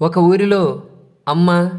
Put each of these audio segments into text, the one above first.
ఒక ఊరిలో అమ్మ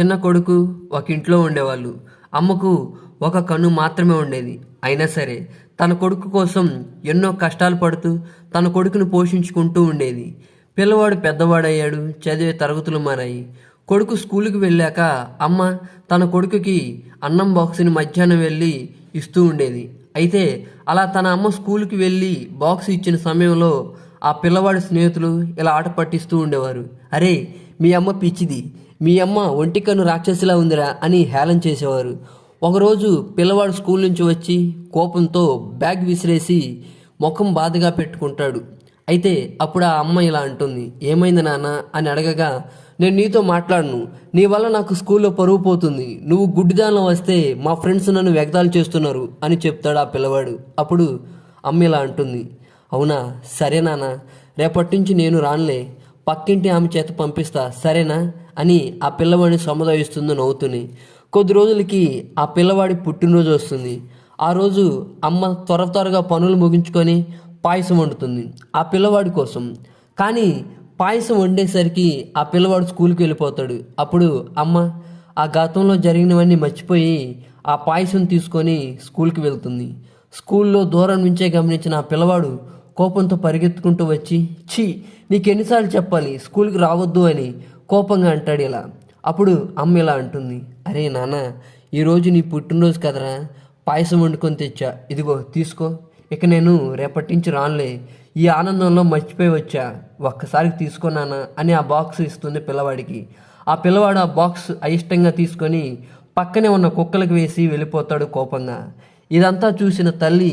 చిన్న కొడుకు ఒక ఇంట్లో ఉండేవాళ్ళు. అమ్మకు ఒక కన్ను మాత్రమే ఉండేది. అయినా సరే తన కొడుకు కోసం ఎన్నో కష్టాలు పడుతూ తన కొడుకును పోషించుకుంటూ ఉండేది. పిల్లవాడు పెద్దవాడయ్యాడు చదివే తరగతులు మారాయి. కొడుకు స్కూల్కి వెళ్ళాక అమ్మ తన కొడుకుకి అన్నం బాక్స్ని మధ్యాహ్నం వెళ్ళి ఇస్తూ ఉండేది. అయితే అలా తన అమ్మ స్కూల్కి వెళ్ళి బాక్స్ ఇచ్చిన సమయంలో ఆ పిల్లవాడి స్నేహితులు ఇలా ఆట పట్టిస్తూ ఉండేవారు. అరే మీ అమ్మ పిచ్చిది. మీ అమ్మ ఒంటికను రాక్షసిలా ఉందిరా అని హేళన చేసేవారు. ఒకరోజు పిల్లవాడు స్కూల్ నుంచి వచ్చి కోపంతో బ్యాగ్ విసిరేసి ముఖం బాధగా పెట్టుకుంటాడు. అయితే అప్పుడు ఆ అమ్మ ఇలా అంటుంది. ఏమైంది నాన్న? అని అడగగా నేను నీతో మాట్లాడను. నీ వల్ల నాకు స్కూల్లో పరువు పోతుంది. నువ్వు గుడ్డిదానిలో వస్తే మా ఫ్రెండ్స్ నన్ను వ్యక్తాలు చేస్తున్నారు అని చెప్తాడు ఆ పిల్లవాడు. అప్పుడు అమ్మ ఇలా అంటుంది. అవునా? సరే నాన్న. రేపటి నుంచి నేను రానులే. పక్కింటి ఆమె చేత పంపిస్తా. సరేనా? అని ఆ పిల్లవాడిని సముదాయిస్తుంది నవ్వుతూనే కొద్ది రోజులకి ఆ పిల్లవాడి పుట్టినరోజు వస్తుంది. ఆ రోజు అమ్మ త్వర త్వరగా పనులు ముగించుకొని పాయసం వండుతుంది ఆ పిల్లవాడి కోసం. కానీ పాయసం వండేసరికి ఆ పిల్లవాడు స్కూల్కి వెళ్ళిపోతాడు. అప్పుడు అమ్మ ఆ గతంలో జరిగినవన్నీ మర్చిపోయి ఆ పాయసం తీసుకొని స్కూల్కి వెళ్తుంది. స్కూల్లో దూరం నుంచే గమనించిన ఆ పిల్లవాడు కోపంతో పరిగెత్తుకుంటూ వచ్చి ఛీ నీకెన్నిసార్లు చెప్పాలి స్కూల్కి రావద్దు అని కోపంగా అంటాడు ఇలా. అప్పుడు అమ్మ ఇలా అంటుంది అరే నాన్న ఈరోజు నీ పుట్టినరోజు కదరా పాయసం వండుకొని తెచ్చా. ఇదిగో తీసుకో. ఇక నేను రేపటి నుంచి రానులే ఈ ఆనందంలో మర్చిపోయి వచ్చా. ఒక్కసారికి తీసుకున్నానా అని ఆ బాక్స్ ఇస్తుంది పిల్లవాడికి. ఆ పిల్లవాడు ఆ బాక్స్ అయిష్టంగా తీసుకొని పక్కనే ఉన్న కుక్కలకు వేసి వెళ్ళిపోతాడు కోపంగా. ఇదంతా చూసిన తల్లి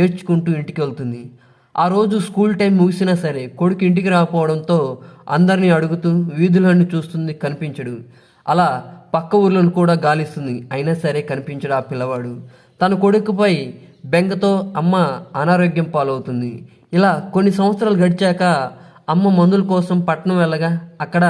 ఏడ్చుకుంటూ ఇంటికి వెళ్తుంది. ఆ రోజు స్కూల్ టైం ముగిసినా సరే కొడుకు ఇంటికి రాకపోవడంతో అందరినీ అడుగుతూ వీధులన్నీ చూస్తుంది కనిపించడు. అలా పక్క ఊర్లను కూడా గాలిస్తుంది. అయినా సరే కనిపించడు ఆ పిల్లవాడు. తన కొడుకుపై బెంగతో అమ్మ అనారోగ్యం పాలవుతుంది. ఇలా కొన్ని సంవత్సరాలు గడిచాక అమ్మ మందుల కోసం పట్టణం వెళ్ళగా అక్కడ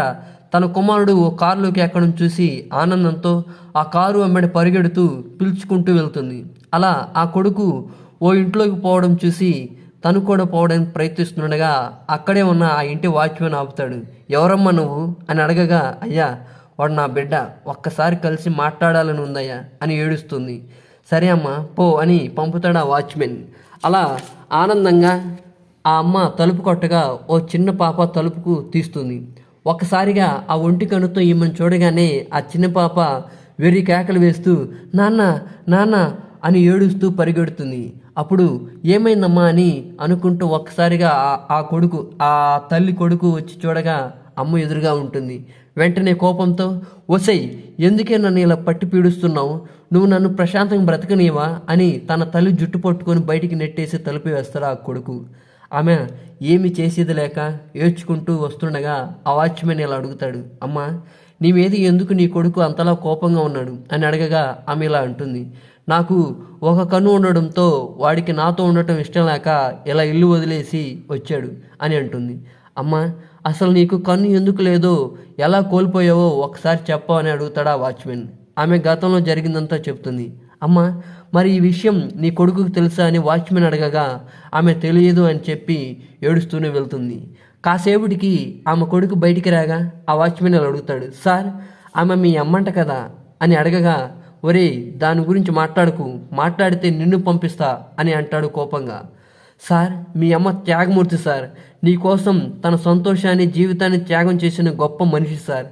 తన కుమారుడు ఓ కారులోకి ఎక్కడం చూసి ఆనందంతో ఆ కారు అమ్మడి పరిగెడుతూ పిలుచుకుంటూ వెళ్తుంది. అలా ఆ కొడుకు ఓ ఇంట్లోకి పోవడం చూసి తను కూడా పోవడానికి ప్రయత్నిస్తుండగా అక్కడే ఉన్న ఆ ఇంటి వాచ్మెన్ ఆపుతాడు. ఎవరమ్మా నువ్వు? అని అడగగా అయ్యా వాడు నా బిడ్డ. ఒక్కసారి కలిసి మాట్లాడాలని ఉందయ్యా అని ఏడుస్తుంది. సరే అమ్మా పో అని పంపుతాడు ఆ వాచ్మెన్. అలా ఆనందంగా ఆ అమ్మ తలుపు కొట్టగా ఓ చిన్న పాప తలుపుకు తీస్తుంది. ఒక్కసారిగా ఆ ఒంటి కనుతో ఈమెను చూడగానే ఆ చిన్న పాప వెర్రి కేకలు వేస్తూ నాన్న నాన్న అని ఏడుస్తూ పరిగెడుతుంది. అప్పుడు ఏమైందమ్మా అని అనుకుంటూ ఒక్కసారిగా ఆ- ఆ కొడుకు ఆ తల్లి కొడుకు వచ్చి చూడగా అమ్మ ఎదురుగా ఉంటుంది. వెంటనే కోపంతో ఒసై ఎందుకే నన్ను ఇలా పట్టి పీడుస్తున్నావు? నువ్వు నన్ను ప్రశాంతంగా బ్రతకనీవా అని తన తల్లి జుట్టు పట్టుకొని బయటికి నెట్టేసి తలుపు వేస్తాడు ఆ కొడుకు. ఆమె ఏమి చేసేది లేక ఏడ్చుకుంటూ వస్తుండగా ఆ వాచ్మెన్ ఇలా అడుగుతాడు అమ్మా నీ మీద ఎందుకు నీ కొడుకు అంతలా కోపంగా ఉన్నాడు? అని అడగగా ఆమె ఇలా అంటుంది నాకు ఒక కన్ను ఉండడంతో వాడికి నాతో ఉండటం ఇష్టం లేక ఇలా ఇల్లు వదిలేసి వచ్చాడు అని అంటుంది. అమ్మా అసలు నీకు కన్ను ఎందుకు లేదో ఎలా కోల్పోయావో ఒకసారి చెప్పు అని అడుగుతాడు ఆ వాచ్మెన్. ఆమె గతంలో జరిగిందంతా చెప్తుంది. అమ్మ మరి ఈ విషయం నీ కొడుకుకు తెలుసా అని వాచ్మెన్ అడగగా ఆమె తెలియదు అని చెప్పి ఏడుస్తూనే వెళ్తుంది. కాసేపటికి ఆమె కొడుకు బయటికి రాగా ఆ వాచ్మెన్ అలా అడుగుతాడు సార్ ఆమె మీ అమ్మంట కదా? అని అడగగా ఒరే దాని గురించి మాట్లాడుకు మాట్లాడితే నిన్ను పంపిస్తా అని అంటాడు కోపంగా. సార్ మీ అమ్మ త్యాగమూర్తి సార్. నీకోసం తన సంతోషాన్ని జీవితాన్ని త్యాగం చేసిన గొప్ప మనిషి సార్.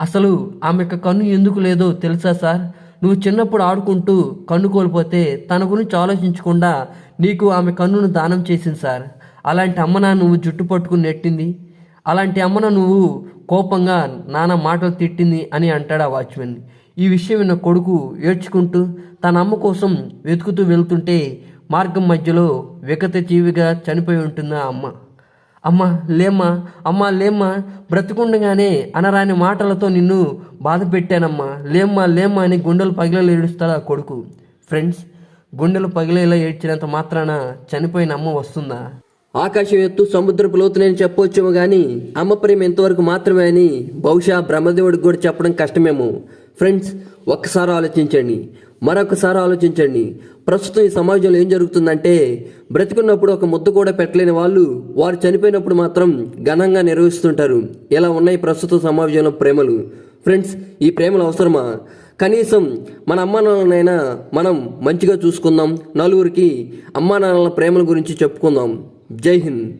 అసలు ఆమె యొక్క కన్ను ఎందుకు లేదో తెలుసా సార్? నువ్వు చిన్నప్పుడు ఆడుకుంటూ కన్ను కోల్పోతే తన గురించి ఆలోచించకుండా నీకు ఆమె కన్నును దానం చేసింది సార్. అలాంటి అమ్మన నువ్వు జుట్టు పట్టుకుని నెట్టింది. అలాంటి అమ్మన నువ్వు కోపంగా నానా మాటలు తిట్టింది అని అంటాడు ఆ వాచ్మెన్. ఈ విషయం విన్న కొడుకు ఏడ్చుకుంటూ తన అమ్మ కోసం వెతుకుతూ వెళ్తుంటే మార్గం మధ్యలో వికత జీవిగా చనిపోయి ఉంటుంది ఆ అమ్మ. అమ్మ లేమ్మా అమ్మ లేమ్మా బ్రతికుండగానే అనరాని మాటలతో నిన్ను బాధ పెట్టానమ్మా లేమ్మా లేమ్మా అని గుండెలు పగిలేలా ఏడుస్తాడు ఆ కొడుకు? ఫ్రెండ్స్ గుండెలు పగిలేలా ఏడ్చినంత మాత్రాన చనిపోయిన అమ్మ వస్తుందా? ఆకాశం ఎత్తు సముద్రపు లోతునని చెప్పవచ్చేమో కానీ అమ్మ ప్రేమ ఎంతవరకు మాత్రమే అని బహుశా బ్రహ్మదేవుడికి కూడా చెప్పడం కష్టమేమో. ఫ్రెండ్స్ ఒక్కసారి ఆలోచించండి. మరొకసారి ఆలోచించండి. ప్రస్తుతం ఈ సమాజంలో ఏం జరుగుతుందంటే బ్రతికున్నప్పుడు ఒక ముద్ద కూడా పెట్టలేని వాళ్ళు వారు చనిపోయినప్పుడు మాత్రం ఘనంగా నిర్వహిస్తుంటారు. ఇలా ఉన్నాయి ప్రస్తుత సమాజంలో ప్రేమలు? ఫ్రెండ్స్ ఈ ప్రేమలు అవసరమా? కనీసం మన అమ్మా నాన్నలనైనా మనం మంచిగా చూసుకుందాం. నలుగురికి అమ్మా నాన్నల ప్రేమల గురించి చెప్పుకుందాం. జై హింద్.